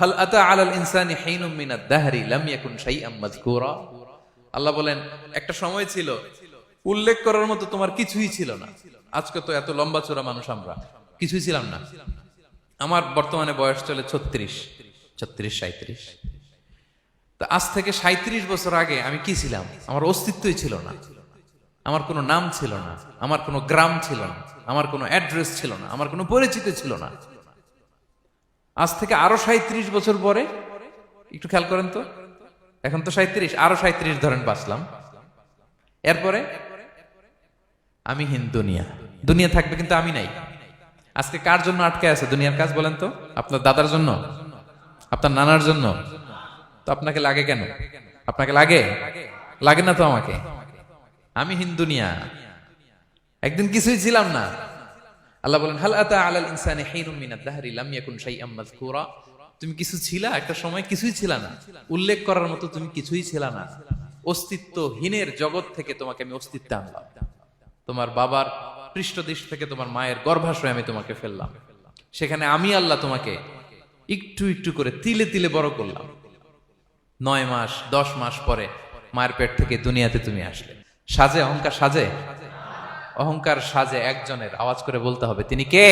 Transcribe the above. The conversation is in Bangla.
হাল আতা আলাল ইনসানি হাইনুম মিনাদ দাহরি, লাম ইয়াকুন শাইআম মাযকুরা? আল্লাহ বলেন, একটা সময় ছিল, উল্লেখ করার মতো তোমার কিছুই ছিল না। আজকে তো এত লম্বা চূড়া মানুষ আমরা, কিছুই ছিলাম না। আমার বর্তমানে বয়স চলে ছত্রিশ ছত্রিশ সাঁত্রিশ তা আজ থেকে সাঁত্রিশ বছর আগে আমি কি ছিলাম? আমার অস্তিত্বই ছিল না। আমার কোনো নাম ছিল না। আমার কোনো গ্রাম ছিল না। আমার কোনো অ্যাড্রেস ছিল না। আমার কোনো পরিচিত ছিল না। আজ থেকে আরও সাঁত্রিশ বছর পরে, একটু খেয়াল করেন তো, এখন তো সাঁত্রিশ আরও সাঁত্রিশ ধরেন বাঁচলাম। এরপরে আমি হিন দুনিয়া। দুনিয়া থাকবে কিন্তু আমি নাই। আজকে কার জন্য আটকে আছে দুনিয়ার কাজ বলেন তো? আপনার দাদার জন্য? আপনার নানার জন্য? তো আপনাকে লাগে কেন? আপনাকে লাগে? লাগে না তো আমাকে? আমি হিন্দুনিয়া একদিন কিছুই ছিলাম না। আল্লাহ বলেন, হাল আতা আলাল ইনসানি দাহরি, লাম ইয়াকুন মাযকুরা? তুমি কিছু একটা সময় কিছুই ছিল না। উল্লেখ করার মতো তুমি কিছুই ছিল না। অস্তিত্বহীনের জগৎ থেকে তোমাকে আমি অস্তিত্ব আনলাম। তোমার বাবার পৃষ্ঠদেশ থেকে তোমার মায়ের গর্ভাশয়ে আমি তোমাকে ফেললাম। সেখানে আমি আল্লাহ তোমাকে একটু একটু করে তিলে তিলে বড় করলাম। নয় মাস, দশ মাস পরে মায়ের পেট থেকে দুনিয়াতে তুমি আসলে। সাজে, অহংকার সাজে অহংকার সাজে একজনের আওয়াজ করে বলতে হবে তিনি কে?